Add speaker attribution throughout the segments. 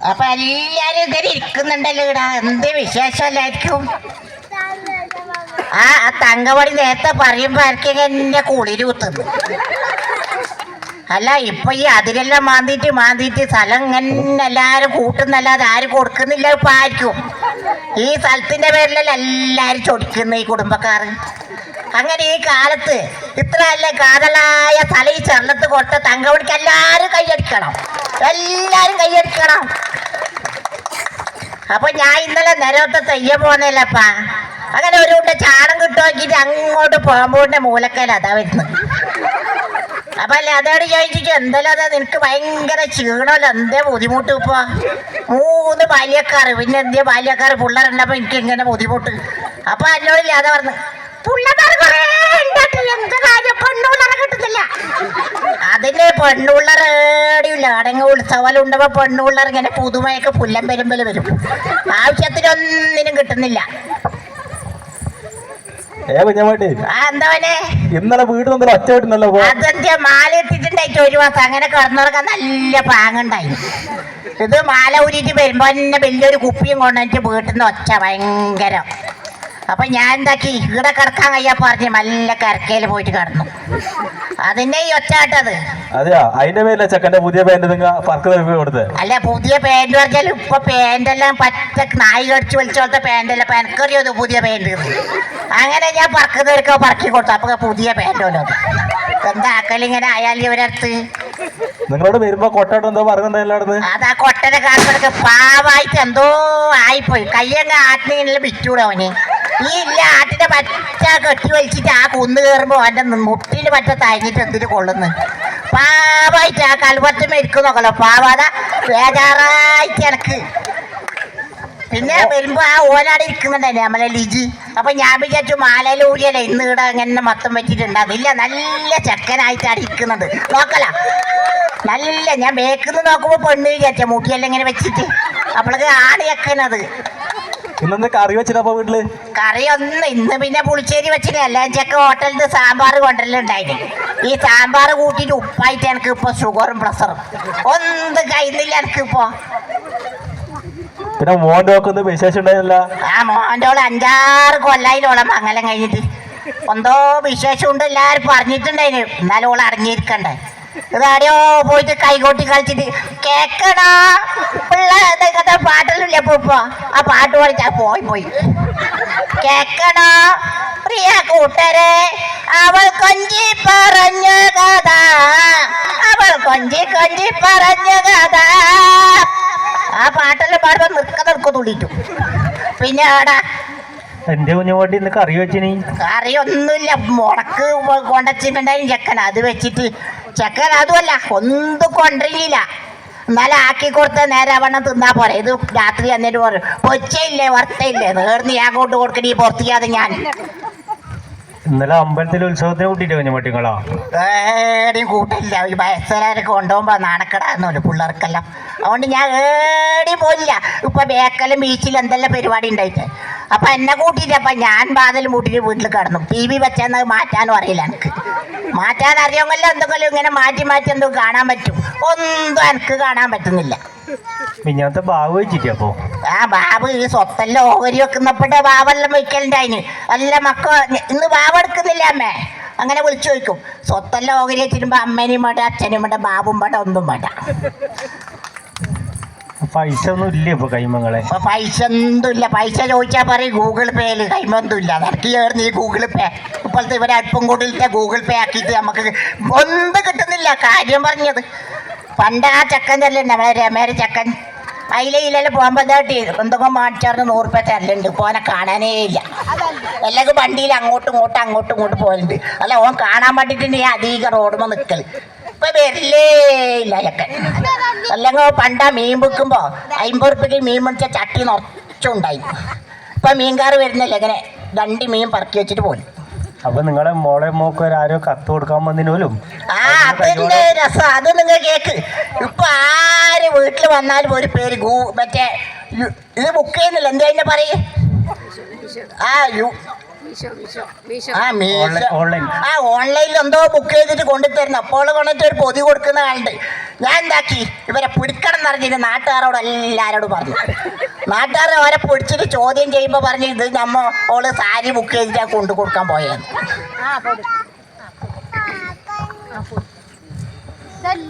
Speaker 1: അപ്പൊ എല്ലാരും ഇങ്ങനെ ഇരിക്കുന്നുണ്ടല്ലോ ഇവിടെ എന്ത് വിശേഷമല്ലായിരിക്കും? ആ തങ്കമണി നേരത്തെ പറയുമ്പോ ആർക്കും എന്നെ കുളിര് അല്ല ഇപ്പൊ ഈ അതിലെല്ലാം മാന്തിട്ട് മാന്തിട്ട് സ്ഥലം ഇങ്ങനെ എല്ലാരും കൂട്ടുന്നല്ലാതെ ആരും കൊടുക്കുന്നില്ല ഇപ്പൊ ആർക്കും. ഈ സ്ഥലത്തിന്റെ പേരിലല്ല എല്ലാരും ചൊടിക്കുന്ന ഈ കുടുംബക്കാർ അങ്ങനെ ഈ കാലത്ത് ഇത്ര അല്ല കാതലായ തല ഈ ചെറുത്ത് കൊടുത്ത തങ്കമണിക്ക് എല്ലാരും കൈയടിക്കണം. എല്ലാരും കൈയടിക്കണം. അപ്പൊ ഞാൻ ഇന്നലെ നിരവത്തെ തെയ്യം പോന്നല്ലപ്പാ അങ്ങനെ ഒരു കൂട്ട ചാണം കിട്ടുവാക്കിട്ട് അങ്ങോട്ട് പോകുമ്പോണ്ട് മൂലക്കല അതാ വരുന്നത്. അപ്പൊ അല്ലേ അതോട് ചോദിച്ചിട്ട് എന്തെല്ലാം അതാ നിനക്ക് ഭയങ്കര ക്ഷീണമല്ലോ എന്തേ ബുദ്ധിമുട്ട് ഇപ്പൊ? മൂന്ന് ബാല്യക്കാർ പിന്നെ എന്തേ ബാല്യക്കാർ പിള്ളേരുണ്ടപ്പോ എനിക്ക് എങ്ങനെ ബുദ്ധിമുട്ട്? അപ്പൊ എന്നോടില്ല അതാ പറഞ്ഞു പിള്ളേർ കുറേ ഉണ്ടായിട്ട് എന്ത് കാര്യം പെണ്ണുപിള്ളേരെ കിട്ടുന്നില്ല അതിന് പെണ്ണുള്ളറേടിയില്ല അടങ്ങ ഉത്സവലുണ്ടപ്പോ പെണ്ണുള്ളർ ഇങ്ങനെ പുതുമയൊക്കെ പുല്ലം വരുമ്പോൾ വരും. ആവശ്യത്തിനൊന്നിനും കിട്ടുന്നില്ല.
Speaker 2: ഇന്നലെ വീട് തമ്മിൽ ഒറ്റ വീട്ടുന്നല്ലോ പോ.
Speaker 1: അതെന്താ മാല ഇട്ടിട്ടുണ്ടായിട്ട് ഒരു മാസം. അങ്ങനെ കിടന്നുറക്കാൻ നല്ല പാങ്ങുണ്ടായി. ഇത് മാല ഊരിയിട്ട് വരുമ്പോ തന്നെ വലിയൊരു കുപ്പിയും കൊണ്ടുവന്നിട്ട് വീട്ടിൽ നിന്ന് ഒച്ച ഭയങ്കരം. അപ്പൊ ഞാൻ എന്താക്കി? ഇവിടെ കിടക്കാൻ കഴിയാ പറഞ്ഞ് നല്ല കരക്കയിൽ പോയിട്ട് കിടന്നു. അതിന്റെ ഈ ഒറ്റാട്ടത്
Speaker 2: അതെയാ? അതിന്റെ പേരിലെ ചെക്കന്റെ പുതിയ പാന്റ് നിങ്ങൾ കൊടുത്തത്
Speaker 1: അല്ല പുതിയ പാന്റ് പറഞ്ഞാൽ ഇപ്പൊ പാന്റെല്ലാം പറ്റ നായി കടിച്ചു വലിച്ചോളത്തെ പാന്റല്ല അല്ല. എനിക്കറിയോ പുതിയ പാന്റ് അങ്ങനെ ഞാൻ പറക്കുന്നവർക്ക് പറക്കി കൊടുത്തു. അപ്പൊ പുതിയ പാന്റോലോ എന്താ ആക്കലിങ്ങനെ ആയാലും ഇവരടുത്ത്?
Speaker 2: നിങ്ങളോട് വരുമ്പോ കൊട്ടോട്ട് എന്തോ പറയുന്നുണ്ടായിരുന്നു
Speaker 1: അതാ കൊട്ടനെ കാണുമ്പോഴൊക്കെ പാവായിട്ട് എന്തോ ആയിപ്പോയി. കയ്യങ്ങ ആട്ടിനെല്ലാം വിറ്റൂടെ അവന്. ഈ ഇല്ല ആട്ടിനെ പറ്റ കെട്ടി വലിച്ചിട്ട് ആ കുന്ന് കയറുമ്പോ അവന്റെ മുട്ടിന് പറ്റ തഴഞ്ഞിട്ട് എന്തിനു കൊള്ളുന്നു? പാവായിട്ട് ആ കൽപ്പത്ത് മരിക്കും നോക്കല്ലോ പാവാത ബേജാറായിട്ട് എനക്ക്. പിന്നെ വരുമ്പോ ആ ഓനാടെ ഇരിക്കുന്നുണ്ടല്ലേ നമ്മളെ ലിജി. അപ്പൊ ഞാൻ വിചാരിച്ചു മാലയിലൂടിയല്ലേ ഇന്ന് ഇവിടെ ഇങ്ങനെ മൊത്തം വെച്ചിട്ടുണ്ടാവും ഇല്ല നല്ല ചെക്കനായിട്ടാണ് ഇരിക്കുന്നത് നോക്കല. നല്ല ഞാൻ ബേക്കിന്ന് നോക്കുമ്പോ പെണ്ണ് വിചാരിച്ച മുട്ടിയെല്ലാം ഇങ്ങനെ വെച്ചിട്ട്. അപ്പോഴേക്ക് ആടെയൊക്കെ ചെക്കനത്
Speaker 2: ഇന്നെന്താ കറി വെച്ചിട്ടപ്പോ വീട്ടിൽ?
Speaker 1: കറി ഒന്നും ഇന്ന് പിന്നെ പുളിശ്ശേരി വെച്ചിട്ട് അല്ല ചെക്ക ഹോട്ടലിൽ നിന്ന് സാമ്പാർ കൊണ്ടുവരലുണ്ടായിരുന്നു ഈ സാമ്പാർ കൂട്ടിയിട്ട് ഉപ്പായിട്ട് എനിക്ക് ഇപ്പൊ ഷുഗറും പ്രഷറും ഒന്നും കഴിയുന്നില്ല എനിക്ക് ഇപ്പോ.
Speaker 2: പിന്നെ മോന്റെ ഒക്കെ വിശേഷം
Speaker 1: ആ മോന്റെ ഓൾ അഞ്ചാറ് കൊല്ലായിലോളം മംഗലം കഴിഞ്ഞിട്ട്. എന്തോ വിശേഷമുണ്ട് എല്ലാവരും പറഞ്ഞിട്ടുണ്ടായിന്. എന്നാലും ഓൾ അടങ്ങിയിരിക്കണ്ടേ ഇതാടിയോ പോയിട്ട് കൈകോട്ടി കളിച്ചിട്ട് കേക്കടാ. പിള്ള ഇതൊക്കെ പാട്ടല്ലേ ഇപ്പൊ ഇപ്പൊ ആ പാട്ട് പാടിച്ചാ പോയി പോയി. കേക്കടാ പ്രിയ കൂട്ടരെ അവൾ കൊഞ്ചി പറഞ്ഞ കഥ. അവൾ കൊഞ്ചി കൊഞ്ചി പറഞ്ഞ കഥ. ആ പാട്ടെല്ലാം പാടുമ്പോ നിൽക്ക നിൽക്കും തുള്ളിട്ടു പിന്നെ ആടാ
Speaker 2: എന്റെ കുഞ്ഞുമാട്ടി ഇന്ന് കറി വെച്ചിനി.
Speaker 1: കറിയൊന്നുമില്ല. മുടക്ക് കൊണ്ടച്ചിട്ടുണ്ടായി ചെക്കൻ അത് വെച്ചിട്ട് ചെക്കൻ അതുമല്ല ഒന്നും കൊണ്ടില്ല എന്നാലും ആക്കി കൊടുത്ത നേരെ വണ്ണം തിന്നാ പോരെ. ഇത് രാത്രി എന്നിട്ട് പറയും പൊച്ചയില്ലേ വർത്തയില്ലേ നേർന്ന് ഞാൻ കൊണ്ട് കൊടുക്കണീ പുറത്തിക്കാതെ ഞാൻ.
Speaker 2: ഇന്നലെ അമ്പലത്തിലെ ഉത്സവത്തിന് കൂട്ടിട്ട് ഏടി
Speaker 1: ഏടിയും കൂട്ടില്ല. ഈ വയസ്സുകാരൊക്കെ കൊണ്ടുപോകുമ്പോ നാണക്കടാന്നല്ലോ പിള്ളേർക്കെല്ലാം. അതുകൊണ്ട് ഞാൻ ഏടി പോയില്ല. ഇപ്പൊ ബേക്കലും ബീച്ചിൽ എന്തെല്ലാം പരിപാടി ഉണ്ടായിട്ട്. അപ്പൊ എന്നെ കൂട്ടിയിട്ട് അപ്പൊ ഞാൻ ബാധലും കൂട്ടിയിട്ട് വീട്ടിൽ കിടന്നു. ടി വി വെച്ചാന്ന് മാറ്റാനും അറിയില്ല എനിക്ക്. മാറ്റാൻ അറിയാമല്ലോ എന്തെങ്കിലും ഇങ്ങനെ മാറ്റി മാറ്റി എന്തോ കാണാൻ പറ്റും. ഒന്നും എനിക്ക് കാണാൻ പറ്റുന്നില്ല.
Speaker 2: പിന്നത്തെ ബാബു വെച്ചിട്ട് അപ്പോ
Speaker 1: ആ ബാബു ഈ സ്വത്തെല്ലാം ഓഹരി വെക്കുന്നപ്പോഴേ ബാബെല്ലാം വയ്ക്കലുണ്ടായിന് അല്ല മക്ക ഇന്ന് ബാബ എടുക്കുന്നില്ല അമ്മേ. അങ്ങനെ വിളിച്ചു ചോദിക്കും. സ്വത്തെല്ലാം ഓഹരി വെച്ചിരുമ്പോ അമ്മേനെയും വേണ്ട അച്ഛനും വേണ്ട ബാബും വേണ്ട ഒന്നും വേണ്ട.
Speaker 2: പൈസ ഒന്നും ഇല്ല ഇപ്പൊ കൈമങ്ങളെ?
Speaker 1: പൈസ ഒന്നും ഇല്ല. പൈസ ചോദിച്ചാൽ പറയും ഗൂഗിൾ പേയിൽ കൈമൊന്നുമില്ല ഇല്ല. ചേർന്ന് ഈ ഗൂഗിൾ പേ. ഇപ്പോഴത്തെ ഇവരെ അല്പം കൂടിയിലത്തെ ഗൂഗിൾ പേ ആക്കിയിട്ട് നമുക്ക് ഒന്നും കിട്ടുന്നില്ല. കാര്യം പറഞ്ഞത്. പണ്ട് ആ ചക്കൻ തല്ലേ നമ്മളെ രമേര ചക്കൻ. അതിലെ ഇല്ലല്ലോ പോകുമ്പോൾ ഇതാട്ടി എന്തൊക്കെ മാറ്റിച്ചാർന്ന് നൂറ് രൂപ തരലുണ്ട്. ഇപ്പോൾ കാണാനേ ഇല്ല. എല്ലാവർക്കും വണ്ടിയിൽ അങ്ങോട്ടും ഇങ്ങോട്ടും അങ്ങോട്ടും ഇങ്ങോട്ടും പോകലുണ്ട്. അല്ല ഓൻ കാണാൻ വേണ്ടിയിട്ട് അധികം റോഡുമ്പോൾ നിൽക്കൽ ഇപ്പൊ വരില്ലേ? ഇല്ല അല്ലെങ്കിൽ പണ്ടാ മീൻ വിൽക്കുമ്പോ അമ്പത് റുപ്യക്ക് മീൻ മേടിച്ച ചട്ടി നിറച്ചുണ്ടായി. ഇപ്പൊ മീൻകാർ വരുന്നില്ല ഇങ്ങനെ രണ്ട് മീൻ പറക്കി വെച്ചിട്ട് പോലും
Speaker 2: അപ്പൊ നിങ്ങളെ മോളെ മോക്ക് ആരോ കത്ത് കൊടുക്കാൻ വന്നിനോലും?
Speaker 1: ആ അതിന്റെ രസം? അത് നിങ്ങൾ കേക്ക്. ഇപ്പൊ ആര് വീട്ടിൽ വന്നാലും ഒരു പേര് ഗൂ മറ്റേ ഇത് ബുക്ക് ചെയ്യുന്നില്ല. എന്താ പറയേ? ആ യു ആ മീശോ.
Speaker 2: Online- online.
Speaker 1: ആ ഓൺലൈനിൽ എന്തോ ബുക്ക് ചെയ്തിട്ട് കൊണ്ടുതരുന്നു അപ്പോൾ കൊണ്ടിട്ട് ഒരു പൊതി കൊടുക്കുന്ന ആളുണ്ട്. ഞാൻ എന്താക്കി? ഇവരെ പിടിക്കണം എന്ന് പറഞ്ഞിട്ട് നാട്ടുകാരോട് എല്ലാരോടും പറഞ്ഞു. നാട്ടുകാരെ അവരെ പിടിച്ചിട്ട് ചോദ്യം ചെയ്യുമ്പോൾ പറഞ്ഞു ഇത് നമ്മ ഓൾ സാരി ബുക്ക് ചെയ്തിട്ട് കൊണ്ടു കൊടുക്കാൻ പോയത്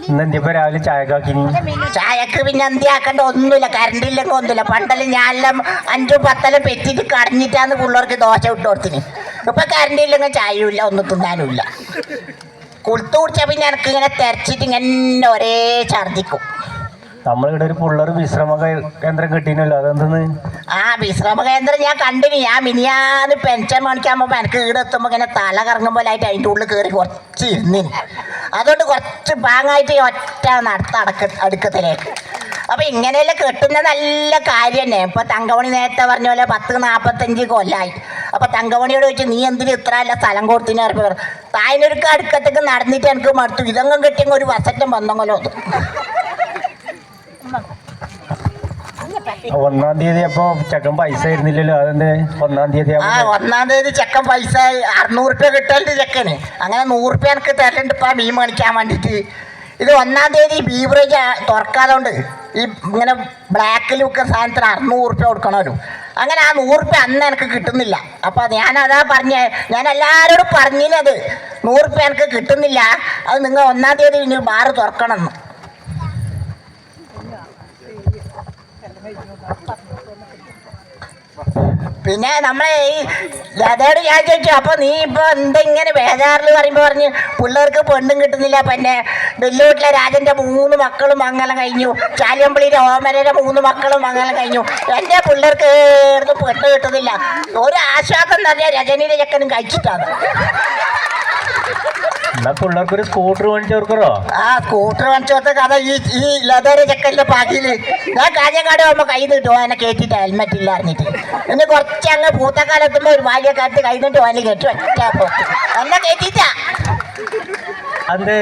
Speaker 2: ഇന്ന് രാവിലെ ചായക്കാക്കിനി?
Speaker 1: ചായക്ക് പിന്നെ എന്തിയാക്കേണ്ട ഒന്നുമില്ല കറണ്ട് ഇല്ലെങ്കിൽ ഒന്നുമില്ല. പണ്ടെല്ലാം ഞാനെല്ലാം അഞ്ചും പത്തെല്ലാം പെറ്റിട്ട് കടഞ്ഞിട്ടാന്ന് പിള്ളേർക്ക് ദോശ ഇട്ട് കൊടുത്തിന്. ഇപ്പൊ കറണ്ട് ഇല്ലെങ്കിൽ ചായയും ഇല്ല ഒന്നും തിന്നാനും ഇല്ല. കുളുത്തു കുടിച്ചാൽ പിന്നെ എനിക്ക് ഇങ്ങനെ തെരച്ചിട്ട് ഇങ്ങനെ ഒരേ ഛർദിക്കും
Speaker 2: നമ്മളിവിടെ ഒരു പിള്ളേർ വിശ്രമ കേന്ദ്രം കിട്ടിയില്ല അതെന്തെന്ന്?
Speaker 1: ആ വിശ്രമ കേന്ദ്രം ഞാൻ കണ്ടിന്. ഞാൻ മിനിയാന്ന് പെൻഷൻ മേടിക്കാകുമ്പോൾ എനിക്ക് ഈടെ എത്തുമ്പോൾ ഇങ്ങനെ തല കറങ്ങുമ്പോലായിട്ട് അതിന്റെ ഉള്ളിൽ കയറി കുറച്ച് ഇരുന്നിന്. അതുകൊണ്ട് കുറച്ച് ഭാഗമായിട്ട് ഒറ്റ നടത്ത അടക്ക അടുക്കത്തിലേക്ക്. അപ്പൊ ഇങ്ങനെയെല്ലാം കെട്ടുന്ന നല്ല കാര്യം തന്നെ. ഇപ്പൊ തങ്കമണി നേരത്തെ പറഞ്ഞ പോലെ പത്ത് നാൽപ്പത്തഞ്ച് കൊല്ലായി. അപ്പൊ തങ്കമണിയോട് ചോദിച്ചു നീ എന്തിനും ഇത്ര അല്ല സ്ഥലം കൊടുത്തിന്? തായനൊരുക്ക് അടുക്കത്തേക്ക് നടന്നിട്ട് എനിക്ക് മടുത്തു. ഇതങ്ങും കിട്ടിയെങ്കിൽ ഒരു വസറ്റം വന്നെങ്കിലോ അത്
Speaker 2: ഒന്നാം തീയതി അപ്പൊ ചെക്കൻ പൈസ ആയിരുന്നില്ലല്ലോ അതെന്ത്? ഒന്നാം തീയതി
Speaker 1: ആ ഒന്നാം തീയതി ചെക്കൻ പൈസ അറുന്നൂറ് രൂപ കിട്ടലുണ്ട് ചെക്കന്. അങ്ങനെ നൂറ് റുപ്യ എനിക്ക് തരലുണ്ട് ഇപ്പൊ മീൻ മേടിക്കാൻ വേണ്ടിട്ട് ഇത് ഒന്നാം തീയതി ബീവറേജ് തുറക്കാതുകൊണ്ട് ഈ ഇങ്ങനെ ബ്ലാക്കിൽ വിൽക്കുന്ന സാധനത്തിന് അറുന്നൂറ് റുപ്യ കൊടുക്കണമല്ലോ അങ്ങനെ ആ നൂറ് റുപ്യ അന്ന് എനിക്ക് കിട്ടുന്നില്ല. അപ്പോൾ ഞാൻ അതാ പറഞ്ഞ ഞാൻ എല്ലാവരോടും പറഞ്ഞിനത്. നൂറ് റുപ്യ എനിക്ക് കിട്ടുന്നില്ല. അത് നിങ്ങൾ ഒന്നാം തീയതി ഇനി ബാറ് തുറക്കണം എന്ന് പിന്നെ നമ്മളെ ഈ ലതയോട് ഞാൻ ചോദിച്ചു അപ്പൊ നീ ഇപ്പൊ എന്തെങ്ങനെ ബേജാറിൽ പറയുമ്പോ പറഞ്ഞ് പിള്ളേർക്ക് പെണ്ണും കിട്ടുന്നില്ല പിന്നെ വെല്ലുവിട്ടിലെ രാജന്റെ മൂന്ന് മക്കളും മംഗലം കഴിഞ്ഞു. ചാലിയമ്പള്ളിയിലെ ഓമരയുടെ മൂന്ന് മക്കളും മംഗലം കഴിഞ്ഞു. എന്റെ പിള്ളേർക്ക് പെണ്ണ് കിട്ടുന്നില്ല. ഒരു ആശ്വാസം തന്നെ രജനിയുടെ കഴിച്ചിട്ടാണ്.
Speaker 2: എന്നാ പിള്ളേർക്ക് ഒരു സ്കൂട്ടർ മേടിച്ചു കൊടുക്കറോ
Speaker 1: ആ സ്കൂട്ടർ വാങ്ങിച്ചോത്ത കഥ ഈ ഈ ലതയുടെ ചെക്കന്റെ പാക്കിൽ ഞാൻ കാഞ്ഞങ്ങാട് പോകുമ്പോൾ കൈ നീട്ടുമോ എന്നെ കയറ്റിട്ട് ഹെൽമെറ്റ് ഇല്ല അറിഞ്ഞിട്ട് പിന്നെ കുറച്ച് അങ്ങ് പൂത്തക്കാലെത്തുമ്പോൾ ഒരു ഭാര്യ കൈ നീട്ട് കെട്ടി ഒറ്റ എന്നെ
Speaker 2: അത്